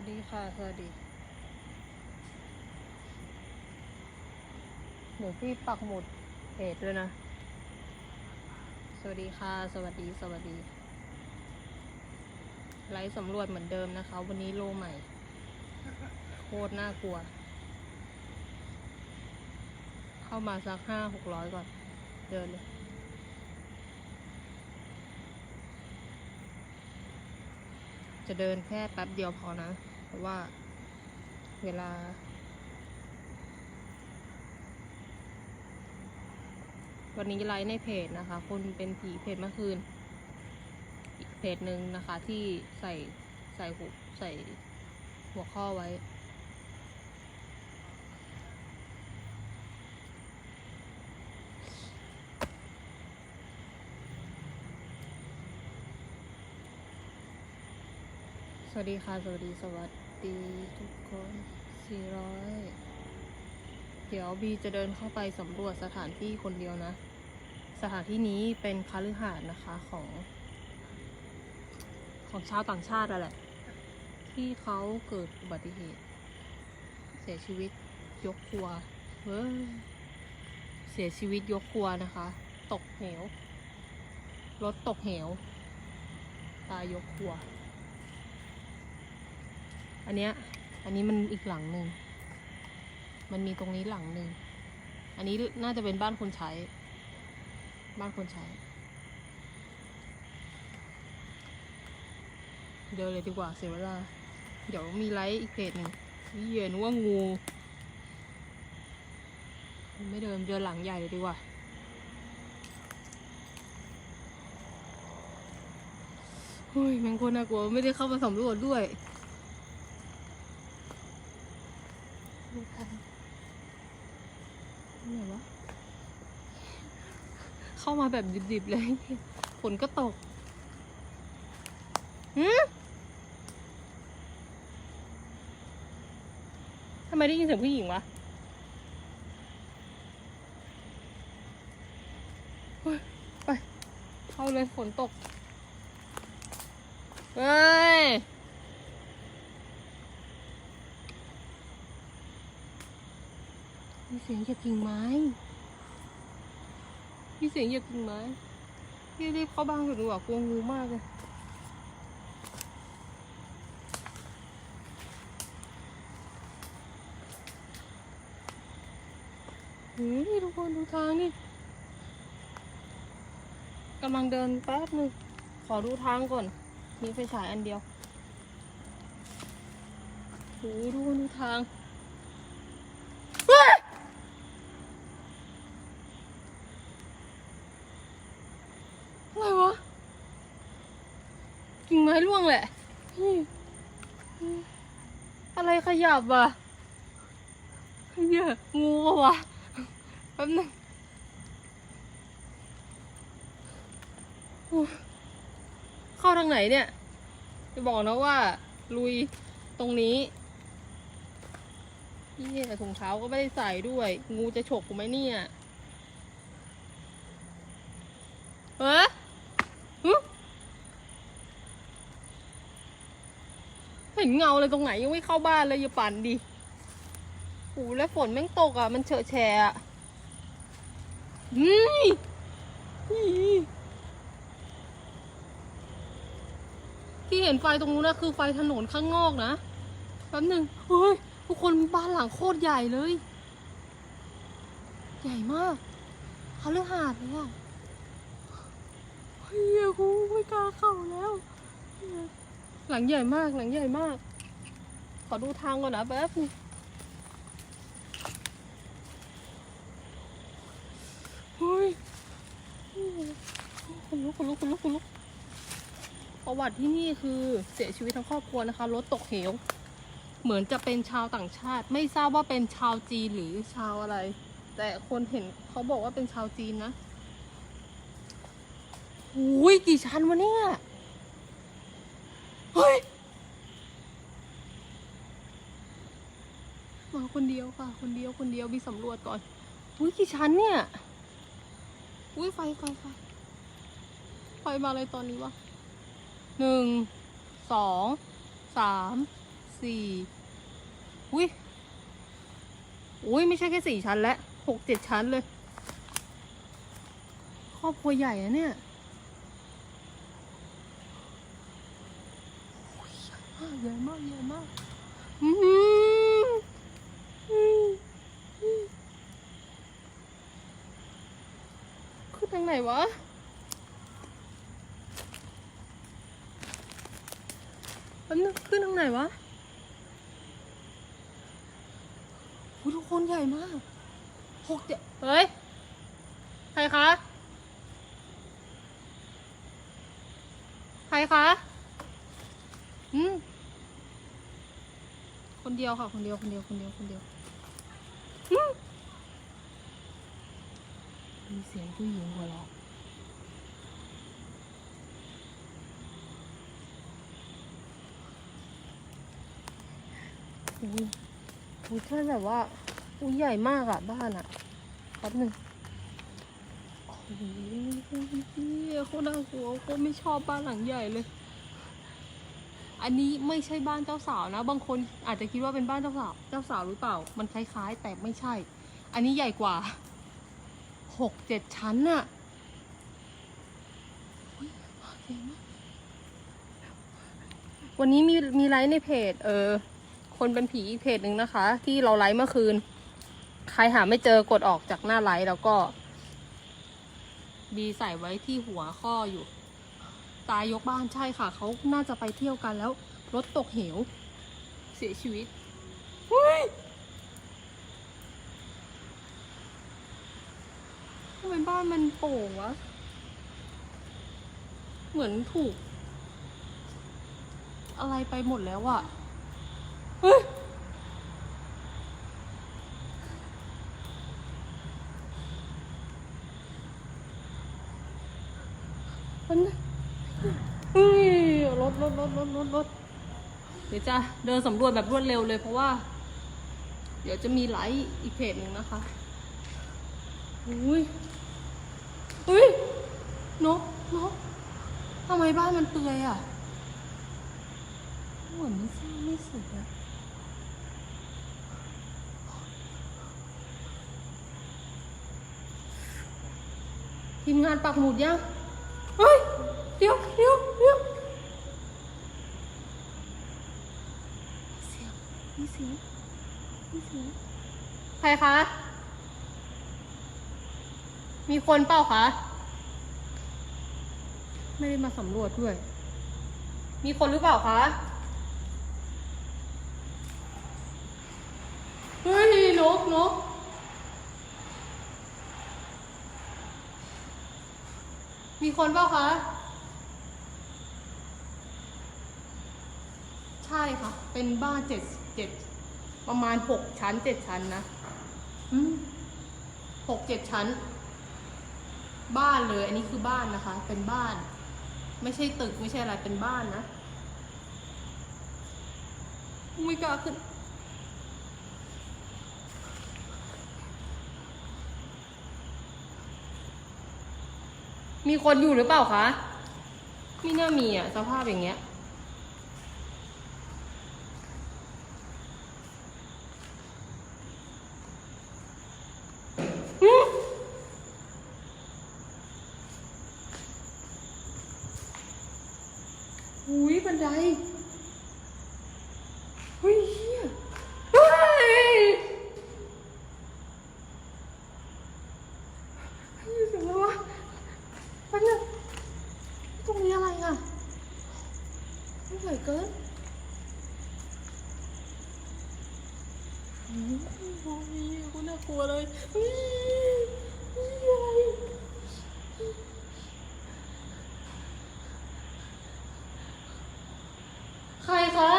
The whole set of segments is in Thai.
วัสดีค่ะ สวัสดีเดี๋ยวพี่ปักหมุดเพจด้วยนะ สวัสดีค่ะ สวัสดี สวัสดี ไลฟ์สำรวจเหมือนเดิมนะคะ วันนี้โลใหม่ โคตรน่ากลัว เข้ามาสักห้าหกร้อยก่อน เดินเลย จะเดินแค่แป๊บเดียวพอนะ เพราะว่าเวลา วันนี้ไลฟ์ในเพจนะคะ คนเป็นผีเพจเมื่อคืน อีกเพจหนึ่งนะคะที่ใส่ใส่หูใส่หัวข้อไว้ วัสดีค่ะ สวัสดีสวัสดีทุกคนสี่ร้อยเดี๋ยวบีจะเดินเข้าไปสำรวจสถานที่คนเดียวนะ สถานที่นี้เป็นคฤหาสน์นะคะของ ของชาวต่างชาติอะแหละ ที่เขาเกิดอุบัติเหตุ เสียชีวิตยกครัวเฮ้ยเสียชีวิตยกครัวนะคะ ตกเหว รถตกเหว ตายยกครัว อันเนี้ย อันนี้มันอีกหลังหนึ่ง มันมีตรงนี้หลังหนึ่ง อันนี้น่าจะเป็นบ้านคนใช้ บ้านคนใช้ เดินเลยดีกว่าเสียเวลา เดี๋ยวมีไลฟ์อีกเพจหนึ่งนี่เย็นว่างู ไม่เดินเดินหลังใหญ่เลยดีกว่าเฮ้ยแมงคนน่ากลัวไม่ได้เข้ามาสำรวจด้วย ดูทันไหนวะ เข้า มาแบบดิบๆเลย ฝนก็ตกหืมทำไมได้ยินเสียงผู้หญิงวะไปเข้าเลยฝนตก เฮ้ยมีเสียงเหยียบกิ่งไม้ มีเสียงเหยียบกิ่งไม้พี่รีบเข้าบ้านก่อนดีกว่ากลัวงูมากเลยโอ้ยทุกคนดูทางนี่กำลังเดินแป๊บนึง ขอดูทางก่อน มีไฟฉายอันเดียวโอ้ยทุกคนดูทางเฮ้ย อะไรวะ กิ่ งไม้ร่วงแหละ อะไรขยับอะเหี้ยงูปะวะแป๊บนึงเข้าทางไหนเนี่ย จะบอกนะว่า ลุยตรงนี้นี่ถุงเท้าก็ไม่ได้ใส่ด้วย งูจะฉกกูไหมเนี่ยเฮ้ หึ เห็นเงาอะไรตรงไหนยังไม่เข้าบ้านเลยอย่าปั่นดิโอ้แล้วฝนแม่งตกอะ มันเฉอะแฉะอะนี่ที่เห็นไฟตรงนู้นนะคือไฟถนนข้างนอกนะแป๊บหนึ่งเฮ้ยทุกคนบ้านหลังโคตรใหญ่เลย ใหญ่มากเขาเลือหาดเลยอะเฮียกูไม่กล้าเข้าแล้ว หลังใหญ่มากหลังใหญ่มาก ขอดูทางก่อนนะแป๊บนึงเฮ้ยคนลุกคนลุกคนลุกคนลุกประวัติที่นี่คือเสียชีวิตทั้งครอบครัวนะคะรถตกเหว เหมือนจะเป็นชาวต่างชาติ ไม่ทราบว่าเป็นชาวจีนหรือชาวอะไร แต่คนเห็นเขาบอกว่าเป็นชาวจีนนะอุ้ยกี่ชั้นวะเนี่ย เฮ้ยมาคนเดียวค่ะ คนเดียวคนเดียวมีสำรวจก่อนอุ้ยกี่ชั้นเนี่ย อุ้ยไฟไฟไฟไฟมาเลยตอนนี้วะหนึ่งสองสามสสี่อุ้ยอุ้ยไม่ใช่แค่สี่ชั้นแล้วหกเจ็ดชั้นเลย ครอบครัวใหญ่อะเนี่ยโอ้ย ใหญ่มากใหญ่มากใหญ่มากอื้อหืออื้อหือขึ้นทางไหนวะแป๊บนึงขึ้นทางไหนวะโอ้ยทุกคนใหญ่มากหกเจ็ดเฮ้ย ใครคะ ใครคะ อืม คนเดียวค่ะ คนเดียว คนเดียว คนเดียว คนเดียวอืมมีเสียงผู้หญิงหัวเราะอุ้ยอุ้ยถ้าแบบว่า อุ้ยใหญ่มากอะบ้านอะแป๊บหนึ่งโอ้โหเหี้ยโคตรน่ากลัวโคตรไม่ชอบบ้านหลังใหญ่เลย อันนี้ไม่ใช่บ้านเจ้าสาวนะ บางคนอาจจะคิดว่าเป็นบ้านเจ้าสาว เจ้าสาวหรือเปล่า มันคล้ายๆ แต่ไม่ใช่ อันนี้ใหญ่กว่าหกเจ็ดชั้นน่ะวันนี้มีมีไลฟ์ในเพจ เออ คนเป็นผีอีกเพจหนึ่งนะคะ ที่เราไลฟ์เมื่อคืน ใครหาไม่เจอกดออกจากหน้าไลฟ์แล้วก็บีใส่ไว้ที่หัวข้ออยู่ ตายยกบ้านใช่ค่ะ เขาน่าจะไปเที่ยวกันแล้วรถตกเหว เสียชีวิตเฮ้ยทำไมบ้านมันโป่งวะ เหมือนถูก อะไรไปหมดแล้วอะเฮ้ยมันเฮ้ยร ถรถรถเดี๋ยวจะเดินสำรวจแบบรวดเร็วเลยเพราะว่า เดี๋ยวจะมีไลฟ์อีกเพจหนึ่งนะคะอุ้ยอุ้ยนกนกทำไมบ้านมันเปื่อยอะเหมือนไม่สร้างไม่เสร็จอะทีมงานปักหมุดยัง เฮ้ย เดี๋ยวเดี๋ยวเดี๋ยวเสียง มีเสียงมีเสียงใครคะ มีคนเปล่าคะ ไม่ได้มาสำรวจด้วย มีคนหรือเปล่าคะ เฮ้ยนกนกมีคนเปล่าคะ ใช่ค่ะ เป็นบ้านเจ็ดเจ็ด ประมาณหกชั้นเจ็ดชั้นนะอืมหกเจ็ดชั้น บ้านเลย อันนี้คือบ้านนะคะ เป็นบ้าน ไม่ใช่ตึกไม่ใช่อะไรเป็นบ้านนะไม่กล้าขึ้นมีคนอยู่หรือเปล่าคะ ไม่น่ามีอะ สภาพอย่างเงี้ย อืมอุ้ย บันไดเฮ้ยเหี้ยเฮ้ยเฮ้ยเสียงอะไรวะแป๊บนึงตรงนี้อะไรอะไม่ใหญ่เกินโอ้โหคุณน่ากลัวเลยเฮ้ยเฮ้ยอะไร ใครคะ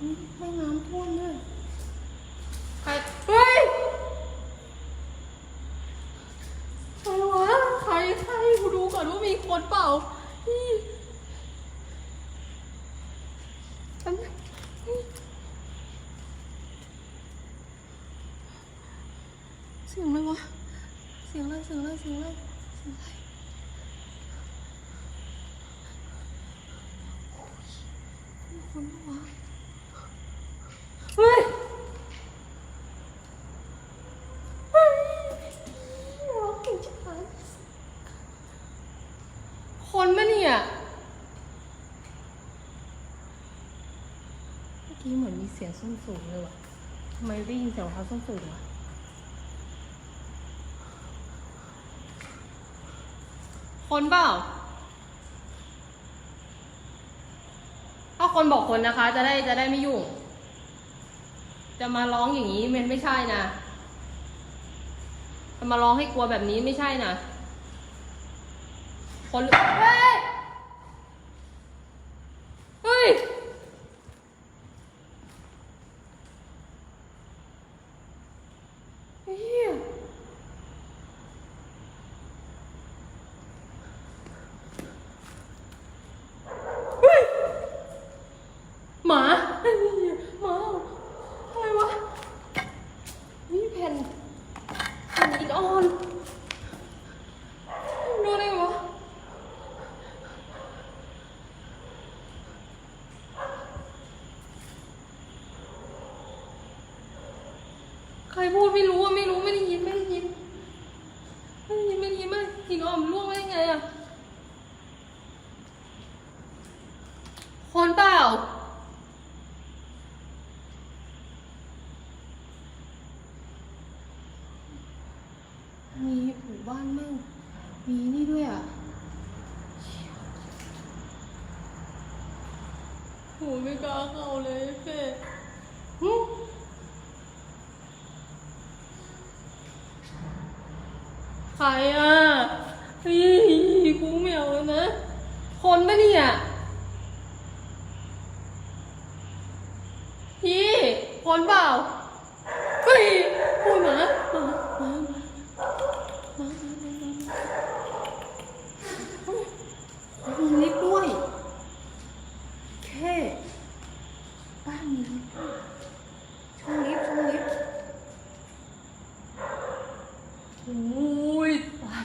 อุ๊ยไม่น้ำท่วมด้วยใคร เฮ้ย ใครวะ ใคร ใครกูดู ก่อนเปล่าเสียงอะไรวะ เสียงอะไร เสียงอะไร เสียงอะไรเสียงอะไรคนวะเฮ้ยเฮ้ยร้องเก่งจังเลยคนมะเนี่ย เมื่ อกี้เหมือนมีเสียงส้นสูงเลยว่ะทำไมได้ยินเสียงรองเท้าส้นสูงวะคนเปล่า ถ้าคนบอกคนนะคะ จะได้จะได้ไม่ยุ่ง จะมาร้องอย่างนี้มันไม่ใช่นะ จะมาร้องให้กลัวแบบนี้ไม่ใช่นะ คนเฮ้ย เฮ้ย เฮียเฮ้ยหมาเฮ้ยหมาอะไรวะนี่แผ่นแผ่นอิฐอ่อนดูอะไรวะ ใคร พูดไม่รู้อะไม่รู้ไม่ได้ยินไม่ได้ยินไม่ได้ยินไม่ได้ยินไม่หินอ่อนล่วงได้ไงอะคนเปล่ามีหมู่บ้านแม่งมีนี่ด้วยอะโหไม่กล้าเข้าเลยเฟ่ แค่บ้านมีลิฟต์ด้ช่องลิฟต์ช่องลิฟต์โอ้ยตาย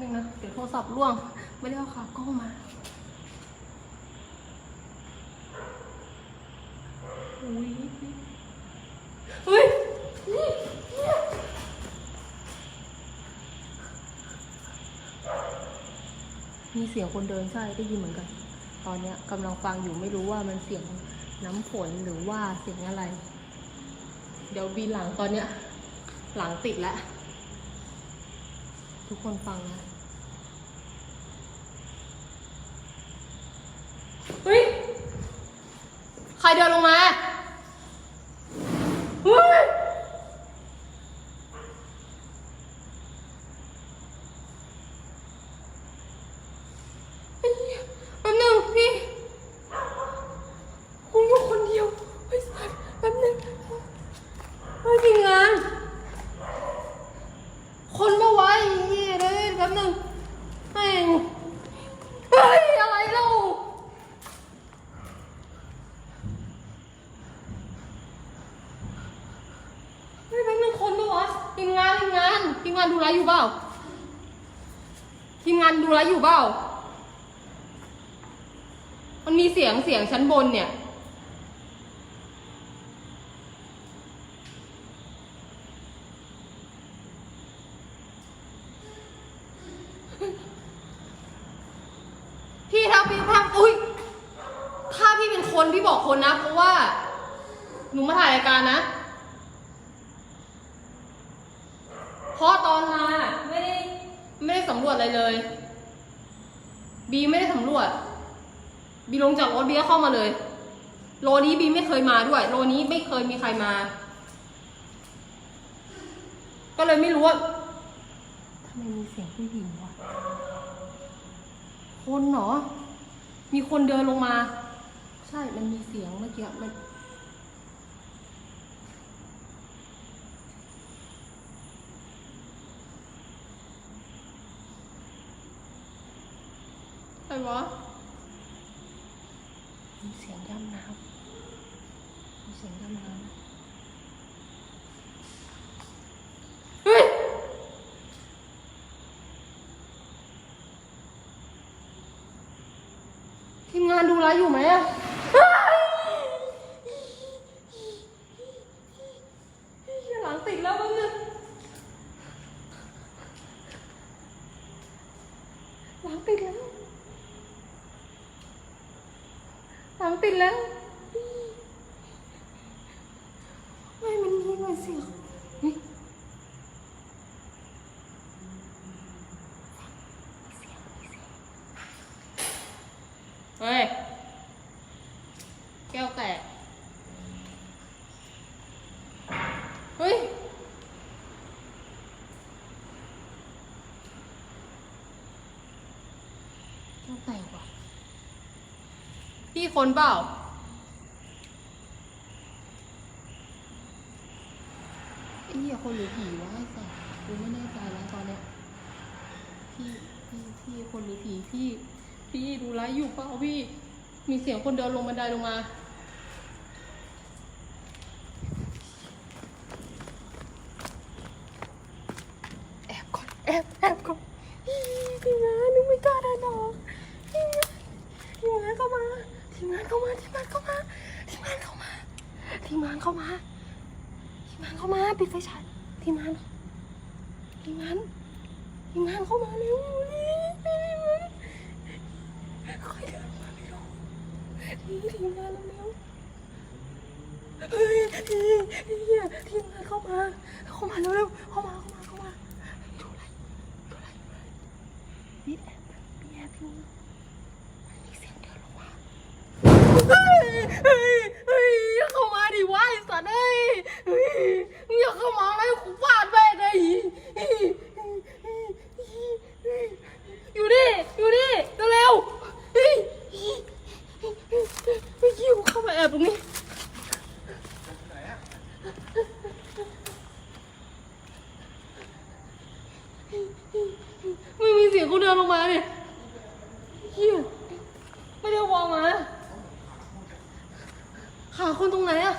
นึงนะเดี๋ยวโทรศัพท์ร่วง ไม่ได้เอาขากล้องมาโอ้ยเฮ้ยนี่นี่ยมีเสียงคนเดินใช่ได้ยินเหมือนกัน ตอนเนี้ยกำลังฟังอยู่ไม่รู้ว่ามันเสียงน้ำฝนหรือว่าเสียงอะไร เดี๋ยวบีหลังตอนเนี้ย หลังติดแล้ว ทุกคนฟังนะเฮ้ย ใครเดินลงมา เฮ้ย เฮ้ยแป๊บหนึงพี่กูอยู่คนเดียวเฮ้ยสัตว์แป๊บหนึงเฮ้ยทีมงาน คนมาไว้เฮียเลยแป๊บหนึงแม่งเฮ้ย อะไรเล่าเฮ้ยแป๊บหนึงคนมาวะ ทีมงานทีมงานทีมงานดูไลอยู่เปล่าทีมงานดูไลอยู่เปล่ามันมีเสียงเสียงชั้นบนเนี่ย พี่ถ้าพี่ถ้าอุ้ย ถ้าพี่เป็นคนพี่บอกคนนะ เพราะว่า หนูมาถ่ายรายการนะ เพราะตอนมาไม่ได้ไม่ได้สำรวจอะไรเลย บีไม่ได้สำรวจ บีลงจากรถบีก็เข้ามาเลย โลนี้บีไม่เคยมาด้วย โลนี้ไม่เคยมีใครมา ก็เลยไม่รู้ว่าทำไมมีเสียงผู้หญิงวะคนเหรอ มีคนเดินลงมา ใช่ มันมีเสียงเมื่อกี้มัน ใครวะมีเสียงย่ำน้ำมีเสียงย่ำน้ำเฮ้ยทีมงานดูแลอยู่ไหมอะ ดแล้วหลังติดแล้วไม่มันมีมันเสียงเฮ้ยเฮ้ย แก้วแตก เฮ้ย แก้วแตกว่ะ พี่ คนเปล่า ไอ้เหี้ยคนหรือผีวะไอ้สัสกูไม่แน่ใจแล้วตอนเนี้ยพี่พี่พี่คนหรือผีพี่ พี่ดูไลฟ์อยู่เปล่าพี่ มีเสียงคนเดินลงบันไดลงมา แอบก่อน แอบแอบก่อนอีทีมงานนึกไม่กล้าเดินออกทีมงานทีมงานเข้ามา ทีมงาน เข้ามาทีมงานเข้ามาทีมงานเข้ามาทีมงานเข้ามาทีมงานเข้ามาปิดไฟฉายทีมงานทีมงานทีมงานเข้ามาเร็วทีมานค่อยเดินมาเร็วทีมงานเร็วเฮ้ยเฮ้ยเฮ้ยทีมงานเข้ามาเข้ามาเร็วๆเข้ามา เข้ามา เข้ามาดูอะไรดูอะไรดูอะไรนี่แอบมีแอบอยู่มันมีเสียงเดินลงมาเฮ้ยเฮ้ยเฮ้ยอย่าเข้ามาดิวะไอ้สัตว์เอ้ยเฮ้ยมึงอย่าเข้ามาเลยกูฟาดแม่งเลยเฮ้ยเฮ้ยเฮ้ยอยู่นี่อยู่นี่เร็วๆเฮ้ยเฮ้ยเฮ้ยเฮ้ยกูเข้ามาแอบตรงนี้ ไม่มีเสียงคนเดินลงมาเนี่ยเฮียไม่ได้วางมาขาคนตรงไหนอะ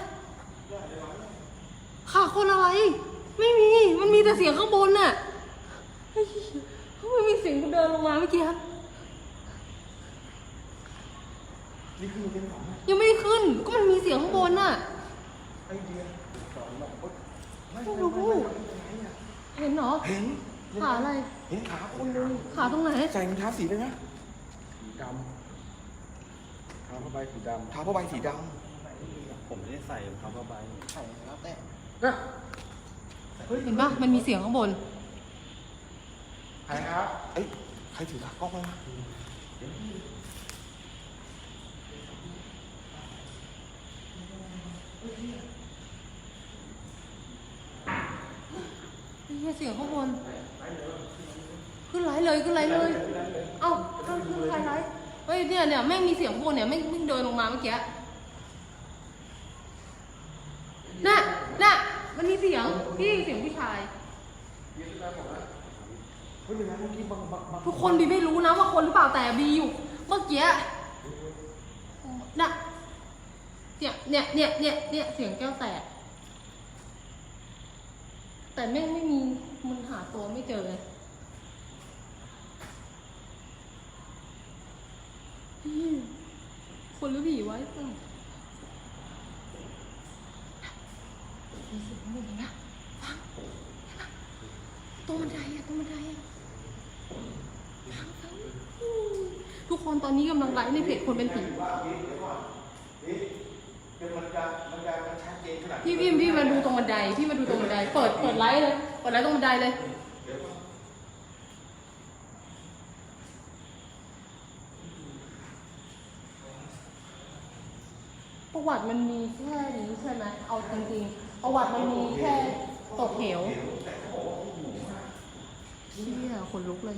ขาคนอะไร ไม่มี มันมีแต่เสียงข้างบนน่ะเฮ้ยไม่มีเสียงคนเดินลงมาเมื่อกี้ครับ นี่คือเป็นของ ยังไม่ได้ ขึ้น ก็มันมีเสียงข้างบนน่ะไอเดียสอนแบบไม่ไม่รู้เห็นเหรอเห็นขาอะไร เห็นขาคนหนึงขาตรงไหนใส่รองเท้าสีเลยนะสีดำเท้าผ้าใบสีดเท้าผ้าใบสีดำผมไม่ได้ใส่เท้าผ้าใบำใส่แล้วแต่เห็นปะมันมีเสียงข้างบนใครครับเอ้ยใครถือขากล้องมา นี่เสียงข้างบนขึ้นไลฟ์เลยขึ้นไลฟ์เลย เอ้าขึ้นขึ้นใครไลฟ์เฮ้ยเนี่ยเนี่ยแม่งมีเสียงข้างบนเนี่ยแม่งแม่งเดินลงมาเมื่อกี้น่ะน่ะมันมีเสียงพี่เสียงผู้ชาย ทุกคนบีไม่รู้นะว่าคนหรือเปล่าแต่บีอยู่ เมื่อกี้น่ะ เนี่ยเนี่ยเนี่ยเนี่ยเนี่ยเสียงแก้วแตก แต่แม่งไม่มีมันหาตัวไม่เจอเลยคนหรือผีไวะไอ้สัสมีเสียงข้างนะฟังฟังตรงบันไดอะตรงบันไดอะทุกคนตอนนี้กำลังไลฟ์ในเพจคนเป็นผี เดี๋ยวมันจะมันจะมันชัดเจนขนาดพี่พี่พี่มาดูตรงบันไดพี่มาดูตรงบันได เปิดเปิดไลฟ์เลยเปิดไลฟ์ตรงบันไดเลยประวัติมันมีแค่นี้ใช่ไหมเอาจริงๆประวัติมันมีแค่ตกเหวเชี่ยขนลุกเลย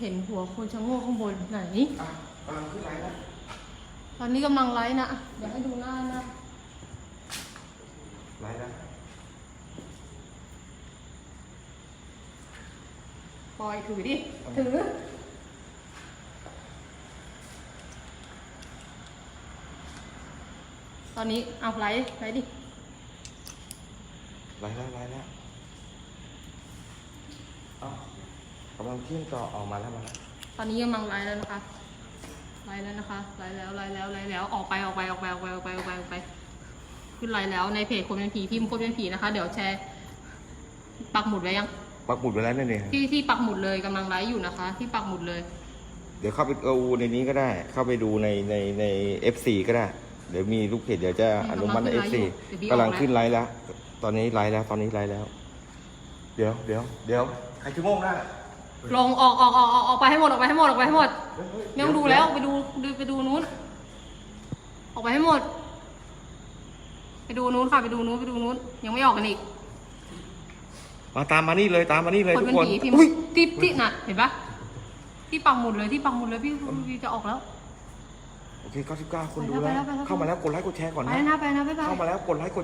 เห็นหัวคนชะโงกข้างบนไหน อะกำลังขึ้นไลน์นะ ตอนนี้กำลังไลฟ์นะ เดี๋ยวให้ดูหน้านะ ไลน์นะปอยถือดิ ถือ ตอนนี้เอาไลฟ์ไลฟ์ดิ ไลน์แล้วไลน์แล้วเอ้าวกำลังเที่ยงต่อออกมาแล้วมาแล้ว ตอนนี้กำลังไลฟ์แล้วนะคะ ไลฟ์แล้วนะคะไลฟ์แล้วไลฟ์แล้วไลฟ์แล้วออกไปออกไปออกไปออกไปออกไปออกไปออกไป ขึ้นไลฟ์แล้วในเพจคนเป็นผีพิมพ์คนเป็นผีนะคะ เดี๋ยวแชร์ปักหมุดไว้ยัง ปักหมุดไว้แล้วนั่นเองที่ที่ปักหมุดเลยกำลังไลฟ์อยู่นะคะ ที่ปักหมุดเลย เดี๋ยวเข้าไปดูในนี้ก็ได้ เข้าไปดูในในใน FC ก็ได้ เดี๋ยวมีลูกเพจเดี๋ยวจะอนุมัติใน FC กำลังขึ้นไลฟ์แล้ว ตอนนี้ไลฟ์แล้วตอนนี้ไลฟ์แล้ว เดี๋ยวเดี๋ยวเดี๋ยวใครจะโง่ได้ ลงออกออกออกออกออกไปให้หมดออกไปให้หมดออกไปให้หมดไม่ต้องดูแล้วไปดูดูไปดูนู้น ออกไปให้หมด ไปดูนู้นค่ะไปดูนู้นไปดูนู้น ยังไม่ออกกันอีกมาตามมานี่เลยตามมานี่เลยคนทุกเป็นคนผีพิมพ์อุ้ยที่ที่น่ะเห็นปะที่ปังหมุดเลยที่ปังหมุดเลยพี่พี่จะออกแล้ว โอเค99คนดูไปแล้แล้ววไปแล้วไปแล้ว เข้ามาแล้วกดไลค์กดแชร์ก่อนไปนะนะไปนะบ๊ายบาย เข้ามาแล้วกดไลค์กด